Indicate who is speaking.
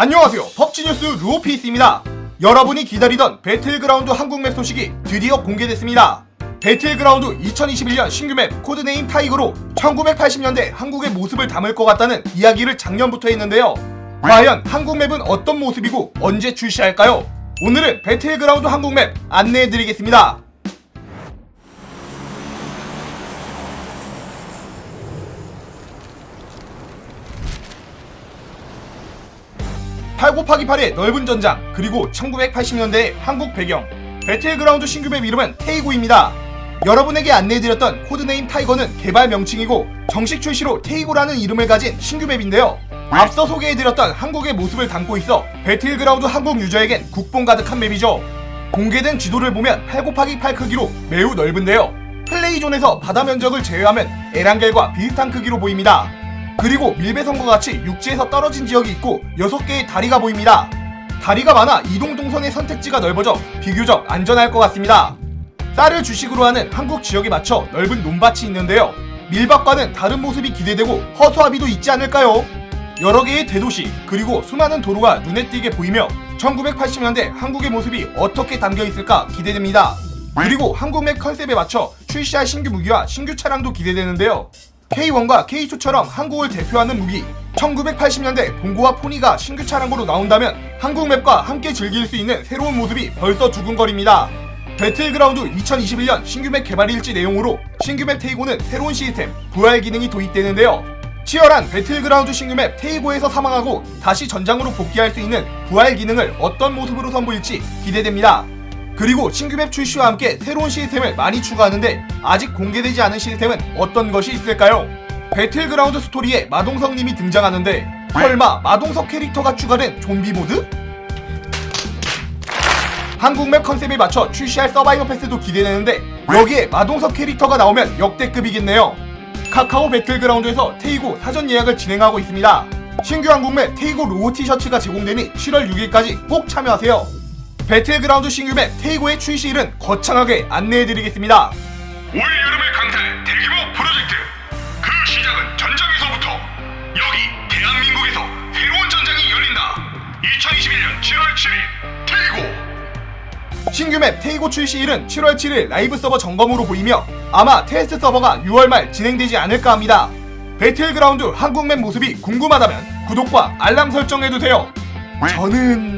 Speaker 1: 안녕하세요. 펍지뉴스 루오피스입니다. 여러분이 기다리던 배틀그라운드 한국 맵 소식이 드디어 공개됐습니다. 배틀그라운드 2021년 신규 맵 코드네임 타이거로 1980년대 한국의 모습을 담을 것 같다는 이야기를 작년부터 했는데요. 과연 한국 맵은 어떤 모습이고 언제 출시할까요? 오늘은 배틀그라운드 한국 맵 안내해드리겠습니다. 8 곱하기 8의 넓은 전장 그리고 1980년대 한국 배경 배틀그라운드 신규 맵 이름은 테이고입니다. 여러분에게 안내해드렸던 코드네임 타이거는 개발 명칭이고 정식 출시로 테이고라는 이름을 가진 신규 맵인데요. 앞서 소개해드렸던 한국의 모습을 담고 있어 배틀그라운드 한국 유저에겐 국뽕 가득한 맵이죠. 공개된 지도를 보면 8 곱하기 8 크기로 매우 넓은데요. 플레이존에서 바다 면적을 제외하면 에란겔과 비슷한 크기로 보입니다. 그리고 밀배성과 같이 육지에서 떨어진 지역이 있고 6개의 다리가 보입니다. 다리가 많아 이동 동선의 선택지가 넓어져 비교적 안전할 것 같습니다. 쌀을 주식으로 하는 한국 지역에 맞춰 넓은 논밭이 있는데요. 밀밭과는 다른 모습이 기대되고 허수아비도 있지 않을까요? 여러 개의 대도시 그리고 수많은 도로가 눈에 띄게 보이며 1980년대 한국의 모습이 어떻게 담겨 있을까 기대됩니다. 그리고 한국 맵 컨셉에 맞춰 출시할 신규 무기와 신규 차량도 기대되는데요. K1과 K2처럼 한국을 대표하는 무기 1980년대 봉고와 포니가 신규 차량으로 나온다면 한국 맵과 함께 즐길 수 있는 새로운 모습이 벌써 두근거립니다. 배틀그라운드 2021년 신규 맵 개발 일지 내용으로 신규 맵 테이고는 새로운 시스템 부활 기능이 도입되는데요. 치열한 배틀그라운드 신규 맵 테이고에서 사망하고 다시 전장으로 복귀할 수 있는 부활 기능을 어떤 모습으로 선보일지 기대됩니다. 그리고 신규 맵 출시와 함께 새로운 시스템을 많이 추가하는데 아직 공개되지 않은 시스템은 어떤 것이 있을까요? 배틀그라운드 스토리에 마동석님이 등장하는데 설마 마동석 캐릭터가 추가된 좀비 모드? 한국 맵 컨셉에 맞춰 출시할 서바이버 패스도 기대되는데 여기에 마동석 캐릭터가 나오면 역대급이겠네요. 카카오 배틀그라운드에서 테이고 사전 예약을 진행하고 있습니다. 신규 한국 맵 테이고 로고 티셔츠가 제공되니 7월 6일까지 꼭 참여하세요. 배틀그라운드 신규 맵 테이고의 출시일은 거창하게 안내해드리겠습니다.
Speaker 2: 올 여름을 강타할 대규모 프로젝트 그 시작은 전장에서부터 여기 대한민국에서 새로운 전장이 열린다 2021년 7월 7일 테이고
Speaker 1: 신규 맵 테이고 출시일은 7월 7일 라이브 서버 점검으로 보이며 아마 테스트 서버가 6월 말 진행되지 않을까 합니다. 배틀그라운드 한국 맵 모습이 궁금하다면 구독과 알람 설정해두세요. 저는